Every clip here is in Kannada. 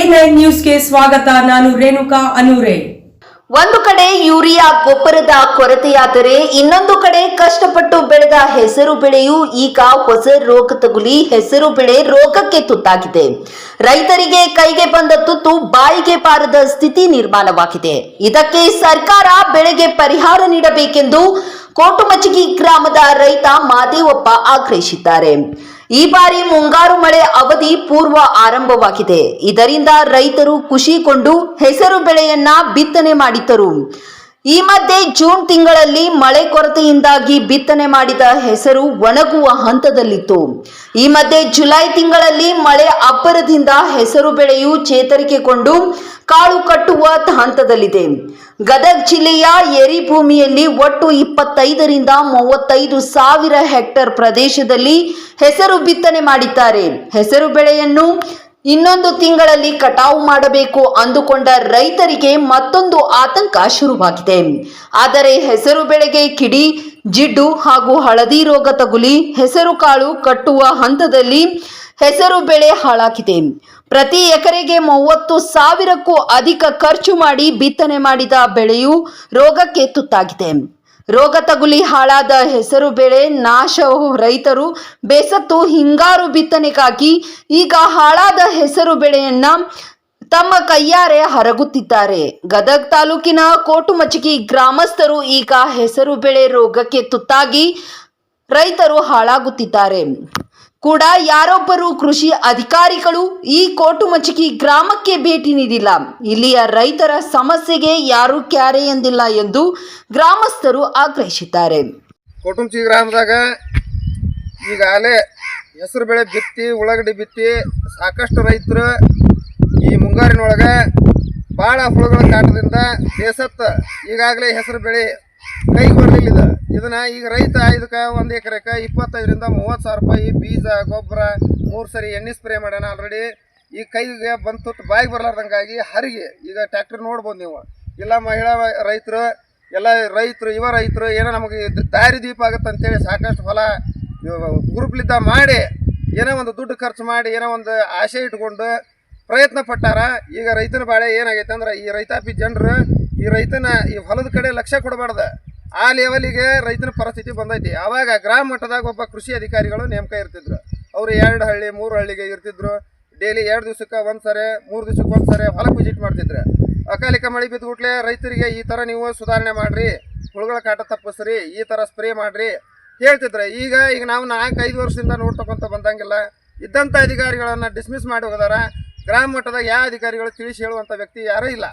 ಎ ನೈನ್ ನ್ಯೂಸ್ಗೆ ಸ್ವಾಗತ, ನಾನು ರೇಣುಕಾ ಅನೂರೆ. ಒಂದು ಕಡೆ ಯೂರಿಯಾ ಗೊಬ್ಬರದ ಕೊರತೆಯಾದರೆ ಇನ್ನೊಂದು ಕಡೆ ಕಷ್ಟಪಟ್ಟು ಬೆಳೆದ ಹೆಸರು ಬೆಳೆಯು ಈಗ ಹೊಸ ರೋಗ ತಗುಲಿ ಹೆಸರು ಬೆಳೆ ರೋಗಕ್ಕೆ ತುತ್ತಾಗಿದೆ. ರೈತರಿಗೆ ಕೈಗೆ ಬಂದ ತುತ್ತು ಬಾಯಿಗೆ ಬಾರದ ಸ್ಥಿತಿ ನಿರ್ಮಾಣವಾಗಿದೆ. ಇದಕ್ಕೆ ಸರ್ಕಾರ ಬೆಳೆಗೆ ಪರಿಹಾರ ನೀಡಬೇಕೆಂದು ಕೋಟುಮಚಗಿ ಗ್ರಾಮದ ರೈತ ಮಾದೇವಪ್ಪ ಆಗ್ರಹಿಸಿದ್ದಾರೆ. ಈ ಬಾರಿ ಮುಂಗಾರು ಮಳೆ ಅವಧಿ ಪೂರ್ವ ಆರಂಭವಾಗಿದೆ. ಇದರಿಂದ ರೈತರು ಖುಷಿಗೊಂಡು ಹೆಸರು ಬೆಳೆಯನ್ನ ಬಿತ್ತನೆ ಮಾಡಿದ್ದರು. ಈ ಮಧ್ಯೆ ಜೂನ್ ತಿಂಗಳಲ್ಲಿ ಮಳೆ ಕೊರತೆಯಿಂದಾಗಿ ಬಿತ್ತನೆ ಮಾಡಿದ ಹೆಸರು ಒಣಗುವ ಹಂತದಲ್ಲಿತ್ತು. ಈ ಮಧ್ಯೆ ಜುಲೈ ತಿಂಗಳಲ್ಲಿ ಮಳೆ ಅಬ್ಬರದಿಂದ ಹೆಸರು ಬೆಳೆಯು ಚೇತರಿಕೆಗೊಂಡು ಕಾಳು ಕಟ್ಟುವ ಹಂತದಲ್ಲಿದೆ. ಗದಗ ಜಿಲ್ಲೆಯ ಎರಿಭೂಮಿಯಲ್ಲಿ ಒಟ್ಟು ಇಪ್ಪತ್ತೈದರಿಂದ ಮೂವತ್ತೈದು ಸಾವಿರ ಹೆಕ್ಟರ್ ಪ್ರದೇಶದಲ್ಲಿ ಹೆಸರು ಬಿತ್ತನೆ ಮಾಡಿದ್ದಾರೆ. ಹೆಸರು ಬೆಳೆಯನ್ನು ಇನ್ನೊಂದು ತಿಂಗಳಲ್ಲಿ ಕಟಾವು ಮಾಡಬೇಕು ಅಂದುಕೊಂಡ ರೈತರಿಗೆ ಮತ್ತೊಂದು ಆತಂಕ ಶುರುವಾಗಿದೆ. ಆದರೆ ಹೆಸರು ಬೆಳೆಗೆ ಕಿಡಿ, ಜಿಡ್ಡು ಹಾಗೂ ಹಳದಿ ರೋಗ ತಗುಲಿ, ಹೆಸರು ಕಾಳು ಕಟ್ಟುವ ಹಂತದಲ್ಲಿ ಹೆಸರು ಬೆಳೆ ಹಾಳಾಗಿದೆ. ಪ್ರತಿ ಎಕರೆಗೆ ಮೂವತ್ತು ಸಾವಿರಕ್ಕೂ ಅಧಿಕ ಖರ್ಚು ಮಾಡಿ ಬಿತ್ತನೆ ಮಾಡಿದ ಬೆಳೆಯು ರೋಗಕ್ಕೆ ತುತ್ತಾಗಿದೆ. ರೋಗ ತಗುಲಿ ಹಾಳಾದ ಹೆಸರು ಬೆಳೆ ನಾಶ ರೈತರು ಬೇಸತ್ತು ಹಿಂಗಾರು ಬಿತ್ತನೆಗಾಗಿ ಈಗ ಹಾಳಾದ ಹೆಸರು ಬೆಳೆಯನ್ನ ತಮ್ಮ ಕೈಯಾರೆ ಹರಗುತ್ತಿದ್ದಾರೆ. ಗದಗ ತಾಲೂಕಿನ ಕೋಟುಮಚಗಿ ಗ್ರಾಮಸ್ಥರು ಈಗ ಹೆಸರು ಬೆಳೆ ರೋಗಕ್ಕೆ ತುತ್ತಾಗಿ ರೈತರು ಹಾಳಾಗುತ್ತಿದ್ದಾರೆ. ಕೂಡ ಯಾರೊಬ್ಬರು ಕೃಷಿ ಅಧಿಕಾರಿಗಳು ಈ ಕೋಟುಮಚಗಿ ಗ್ರಾಮಕ್ಕೆ ಭೇಟಿ ನೀಡಿಲ್ಲ. ಇಲ್ಲಿಯ ರೈತರ ಸಮಸ್ಯೆಗೆ ಯಾರೂ ಕ್ಯಾರೆ ಎಂದಿಲ್ಲ ಎಂದು ಗ್ರಾಮಸ್ಥರು ಆಗ್ರಹಿಸಿದ್ದಾರೆ. ಕೋಟುಮಚಿ ಗ್ರಾಮದಾಗ ಈಗಾಗಲೇ ಹೆಸರು ಬೆಳೆ ಬಿತ್ತಿ, ಉಳ್ಳಾಗಡ್ಡಿ ಬಿತ್ತಿ ಸಾಕಷ್ಟು ರೈತರು ಈ ಮುಂಗಾರಿನೊಳಗೆ ಭಾಳ ಹುಳುಗಳ ಕಾಟದಿಂದ ಬೇಸತ್ತ ಈಗಾಗಲೇ ಹೆಸರು ಬೆಳೆ ಕೈಗೆ ಬರಲಿಲ್ಲ ಇದು ಇದನ್ನ ಈಗ ರೈತ ಇದಕ್ಕೆ ಒಂದು ಎಕರೆಕ ಇಪ್ಪತ್ತೈದರಿಂದ ಮೂವತ್ತು ಸಾವಿರ ರೂಪಾಯಿ ಬೀಜ, ಗೊಬ್ಬರ, ಮೂರು ಸರಿ ಎಣ್ಣೆ ಸ್ಪ್ರೇ ಮಾಡ್ಯಾನ ಆಲ್ರೆಡಿ ಈ ಕೈಗೆ ಬಂತು ಬಾಯಿಗೆ ಬರ್ಲಾರ್ದಂಗಾಗಿ ಹರಿಗೆ. ಈಗ ಟ್ಯಾಕ್ಟ್ರ್ ನೋಡ್ಬೋದು ನೀವು. ಇಲ್ಲ ಮಹಿಳಾ ರೈತರು, ಎಲ್ಲ ರೈತರು, ಯುವ ರೈತರು, ಏನೋ ನಮಗೆ ದಾರಿ ದೀಪ ಆಗುತ್ತೆ ಅಂತೇಳಿ ಸಾಕಷ್ಟು ಫಲ ಗ್ರೂಪ್ಲಿದ್ದ ಮಾಡಿ, ಏನೋ ಒಂದು ದುಡ್ಡು ಖರ್ಚು ಮಾಡಿ, ಏನೋ ಒಂದು ಆಸೆ ಇಟ್ಕೊಂಡು ಪ್ರಯತ್ನ ಪಟ್ಟಾರ. ಈಗ ರೈತನ ಬಾಳೆ ಏನಾಗೈತೆ ಅಂದ್ರೆ ಈ ರೈತಾಪಿ ಜನರು ಈ ರೈತನ ಈ ಹೊಲದ ಕಡೆ ಲಕ್ಷ್ಯ ಕೊಡಬಾರ್ದ. ಆ ಲೆವೆಲಿಗೆ ರೈತನ ಪರಿಸ್ಥಿತಿ ಬಂದೈತಿ. ಆವಾಗ ಗ್ರಾಮ ಮಟ್ಟದಾಗ ಒಬ್ಬ ಕೃಷಿ ಅಧಿಕಾರಿಗಳು ನೇಮಕ ಇರ್ತಿದ್ರು. ಅವರು ಎರಡು ಹಳ್ಳಿ, ಮೂರು ಹಳ್ಳಿಗೆ ಇರ್ತಿದ್ರು. ಡೈಲಿ ಎರಡು ದಿವಸಕ್ಕೆ ಒಂದು ಸರಿ ಮೂರು ದಿವ್ಸಕ್ಕೆ ಒಂದು ಸರಿ ಹೊಲಕ್ಕೆ ವಿಸಿಟ್ ಮಾಡ್ತಿದ್ರು. ಅಕಾಲಿಕ ಮಳೆ ಬಿದ್ದುಬಿಟ್ಲೆ ರೈತರಿಗೆ ಈ ಥರ ನೀವು ಸುಧಾರಣೆ ಮಾಡಿರಿ, ಹುಳುಗಳ ಕಾಟ ತಪ್ಪಿಸ್ರಿ, ಈ ಥರ ಸ್ಪ್ರೇ ಮಾಡಿರಿ ಹೇಳ್ತಿದ್ರೆ. ಈಗ ಈಗ ನಾವು ನಾಲ್ಕು ಐದು ವರ್ಷದಿಂದ ನೋಡ್ತಕೊಂತ ಬಂದಂಗಿಲ್ಲ. ಇದ್ದಂಥ ಅಧಿಕಾರಿಗಳನ್ನು ಡಿಸ್ಮಿಸ್ ಮಾಡಿ ಹೋಗದಾರ. ಗ್ರಾಮ ಮಟ್ಟದಾಗ ಯಾವ ಅಧಿಕಾರಿಗಳು ತಿಳಿಸಿ ಹೇಳುವಂಥ ವ್ಯಕ್ತಿ ಯಾರೂ ಇಲ್ಲ.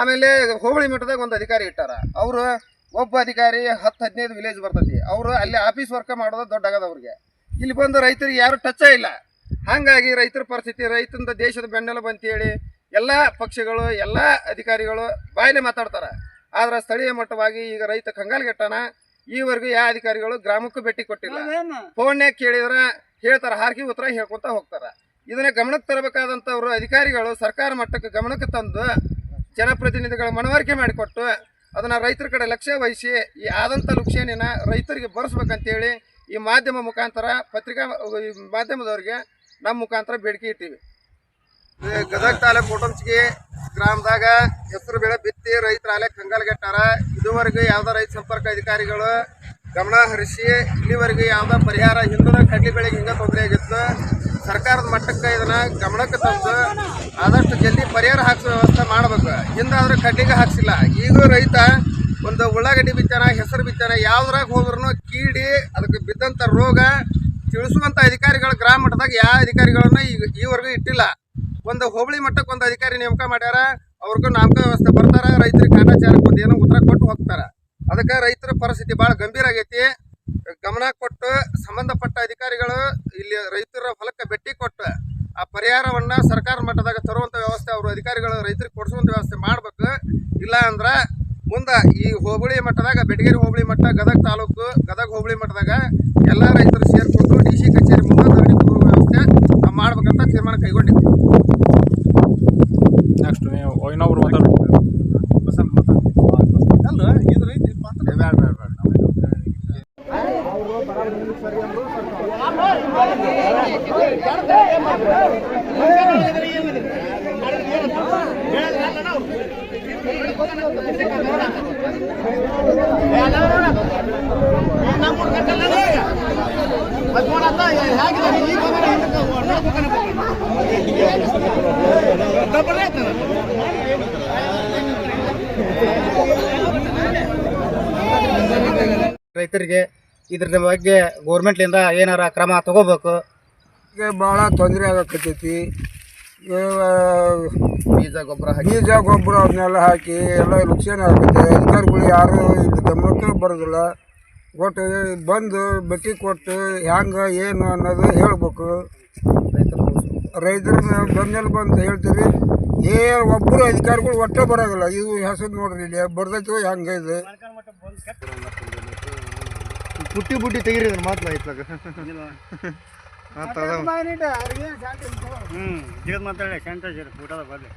ಆಮೇಲೆ ಹೋಬಳಿ ಮಟ್ಟದಾಗ ಒಂದು ಅಧಿಕಾರಿ ಇಟ್ಟಾರ. ಅವರು ಒಬ್ಬ ಅಧಿಕಾರಿ ಹತ್ತು ಹದಿನೈದು ವಿಲೇಜ್ ಬರ್ತೈತಿ. ಅವರು ಅಲ್ಲಿ ಆಫೀಸ್ ವರ್ಕ್ ಮಾಡೋದು ದೊಡ್ಡ ಆಗದ ಅವ್ರಿಗೆ. ಇಲ್ಲಿ ಬಂದು ರೈತರಿಗೆ ಯಾರು ಟಚ್ಚೇ ಇಲ್ಲ. ಹಾಗಾಗಿ ರೈತರ ಪರಿಸ್ಥಿತಿ ರೈತಂದ ದೇಶದ ಬೆನ್ನೆಲುಬು ಅಂತೇಳಿ ಎಲ್ಲ ಪಕ್ಷಗಳು ಎಲ್ಲ ಅಧಿಕಾರಿಗಳು ಬಾಯಲ್ಲೇ ಮಾತಾಡ್ತಾರೆ. ಆದ್ರೆ ಸ್ಥಳೀಯ ಮಟ್ಟವಾಗಿ ಈಗ ರೈತ ಕಂಗಾಲ್ಗೆಟ್ಟಾನ ಈವರೆಗೂ ಯಾವ ಅಧಿಕಾರಿಗಳು ಗ್ರಾಮಕ್ಕೂ ಭೇಟಿ ಕೊಟ್ಟಿಲ್ಲ. ಫೋನ್ಯಾಗ ಕೇಳಿದ್ರೆ ಹೇಳ್ತಾರೆ ಹಾರ್ಕಿ ಉತ್ತರ ಹೇಳ್ಕೊತ ಹೋಗ್ತಾರೆ. ಇದನ್ನ ಗಮನಕ್ಕೆ ತರಬೇಕಾದಂಥವ್ರು ಅಧಿಕಾರಿಗಳು ಸರ್ಕಾರ ಮಟ್ಟಕ್ಕೆ ಗಮನಕ್ಕೆ ತಂದು ಜನಪ್ರತಿನಿಧಿಗಳ ಮನವರಿಕೆ ಮಾಡಿಕೊಟ್ಟು ಅದನ್ನು ರೈತರ ಕಡೆ ಲಕ್ಷ್ಯ ವಹಿಸಿ ಈ ಆದಂಥ ಲುಕ್ಷೇನಿನ ರೈತರಿಗೆ ಬರೆಸ್ಬೇಕಂತೇಳಿ ಈ ಮಾಧ್ಯಮ ಮುಖಾಂತರ ಪತ್ರಿಕಾ ಮಾಧ್ಯಮದವ್ರಿಗೆ ನಮ್ಮ ಮುಖಾಂತರ ಬೇಡಿಕೆ ಇಟ್ಟಿವಿ. ಗದಗ ತಾಲೂಕು ಕೋಟಂಚಿಗೆ ಗ್ರಾಮದಾಗ ಹೆಸರು ಬೆಳೆ ಬಿತ್ತಿ ರೈತರ ಅಲೆ ಕಂಗಾಲ್ಗೆಟ್ಟಾರ ಇದುವರೆಗೂ ಯಾವ್ದೋ ರೈತ ಸಂಪರ್ಕ ಅಧಿಕಾರಿಗಳು ಗಮನ ಹರಿಸಿ ಇಲ್ಲಿವರೆಗೂ ಯಾವ್ದೋ ಪರಿಹಾರ ಹಿಂದಿನ ಕಡ್ಲಿ ಬೆಳೆಗೆ ಹಿಂಗೆ ತೊಂದರೆ ಆಗಿತ್ತು. ಸರ್ಕಾರದ ಮಟ್ಟಕ್ಕೆ ಇದನ್ನ ಗಮನಕ್ಕೆ ತಂದು ಆದಷ್ಟು ಜಲ್ದಿ ಪರಿಹಾರ ಹಾಕಿಸೋ ವ್ಯವಸ್ಥೆ ಮಾಡ್ಬೇಕು. ಹಿಂದಾದ್ರೆ ಕಡ್ಡಿಗೆ ಹಾಕ್ಸಿಲ್ಲ. ಈಗ ರೈತ ಒಂದು ಉಳ್ಳಾಗಡ್ಡಿ ಬಿತ್ತಾನ, ಹೆಸರು ಬಿತ್ತಾನ, ಯಾವ್ದ್ರಾಗ ಹೋದ್ರೂ ಕೀಡಿ, ಅದಕ್ಕೆ ಬಿದ್ದಂಥ ರೋಗ ತಿಳಿಸುವಂಥ ಅಧಿಕಾರಿಗಳು ಗ್ರಾಮ ಮಟ್ಟದಾಗ ಯಾವ ಅಧಿಕಾರಿಗಳನ್ನ ಈಗ ಈವರೆಗೂ ಇಟ್ಟಿಲ್ಲ. ಒಂದು ಹೋಬಳಿ ಮಟ್ಟಕ್ಕೆ ಒಂದು ಅಧಿಕಾರಿ ನೇಮಕ ಮಾಡ್ಯಾರ, ಅವ್ರಿಗೂ ನಾಮಕ ವ್ಯವಸ್ಥೆ ಬರ್ತಾರ, ರೈತರಿಗೆ ಕಾಟಾಚಾರಕ್ಕೆ ಒಂದು ಏನೋ ಉತ್ತರ ಕೊಟ್ಟು ಹೋಗ್ತಾರ. ಅದಕ್ಕೆ ರೈತರ ಪರಿಸ್ಥಿತಿ ಭಾಳ ಗಂಭೀರ ಆಗೈತಿ. ಗಮನ ಕೊಟ್ಟು, ಸಂಬಂಧಪಟ್ಟ ಅಧಿಕಾರಿಗಳು ಇಲ್ಲಿ ರೈತರ ಹೊಲಕ್ಕೆ ಭೇಟಿ ಕೊಟ್ಟು, ಆ ಪರಿಹಾರವನ್ನ ಸರ್ಕಾರ ಮಟ್ಟದಾಗ ತರುವಂತ ವ್ಯವಸ್ಥೆ ಅವರು ಅಧಿಕಾರಿಗಳು ರೈತರಿಗೆ ಕೊಡಿಸುವಂತ ವ್ಯವಸ್ಥೆ ಮಾಡ್ಬೇಕು. ಇಲ್ಲ ಅಂದ್ರೆ ಮುಂದ ಈ ಹೋಬಳಿ ಮಟ್ಟದಾಗ, ಬೆಟಗೇರಿ ಹೋಬಳಿ ಮಟ್ಟ, ಗದಗ ತಾಲೂಕು, ಗದಗ ಹೋಬಳಿ ಮಟ್ಟದಾಗ ಎಲ್ಲ ರೈತರು ಸೇರಿಕೊಂಡು ಡಿ ಸಿ ಕಚೇರಿ ಮುಂದೆ ಕೂರುವ ವ್ಯವಸ್ಥೆ ಮಾಡ್ಬೇಕಂತ ತೀರ್ಮಾನ ಕೈಗೊಂಡಿದ್ದೀವಿ ನೆಕ್ಸ್ಟ್ ನೀವು ಇನ್ನೊಬ್ರು ಮಾತಾಡ್ಬೇಕು ಅಲ್ಲ ಇದು ರೈತ ಬೇಡ ಬೇಡ ಬೇಡ ರೈತರಿಗೆ ಇದ್ರ ಬಗ್ಗೆ ಗೌರ್ಮೆಂಟ್ಲಿಂದ ಏನಾರ ಕ್ರಮ ತಗೋಬೇಕು? ಈಗ ಭಾಳ ತೊಂದರೆ ಆಗಕತ್ತೈತಿ. ಬೀಜ ಗೊಬ್ಬರ ಬೀಜ ಗೊಬ್ಬರ ಅದನ್ನೆಲ್ಲ ಹಾಕಿ ಎಲ್ಲ ನುಕ್ಸಾನ ಆಗುತ್ತೆ. ಅಧಿಕಾರಿಗಳು ಯಾರು ಇಲ್ಲಿ ಗಮನಕ್ಕೆ ಬರೋದಿಲ್ಲ. ಒಟ್ಟು ಬಂದು ಭೇಟಿ ಕೊಟ್ಟು ಹ್ಯಾಂಗೆ ಏನು ಅನ್ನೋದು ಹೇಳ್ಬೇಕು. ರೈತರ ಬಂದಲ್ಲಿ ಬಂದು ಹೇಳ್ತೀರಿ. ಏ ಒಬ್ಬರು ಅಧಿಕಾರಿಗಳು ಒಟ್ಟೆ ಬರೋದಿಲ್ಲ. ಇದು ಹೆಸರು ನೋಡ್ರಿ ಇಲ್ಲಿ ಬರ್ದೈತೋ ಹೆಂಗೆ ಇದು ಬುಟ್ಟಿ ಬುಟ್ಟಿ ತೆಗೀರಿ ಇದನ್ನ ಮಾತ್ರ ಐತ್ಲಾಗ ಹ್ಮ್ ಜಿಗದ್ ಮಾತಾಡಿ ಸ್ಯಾನಿಟೈಸರ್ ಊಟದ ಬರ್ಲಿ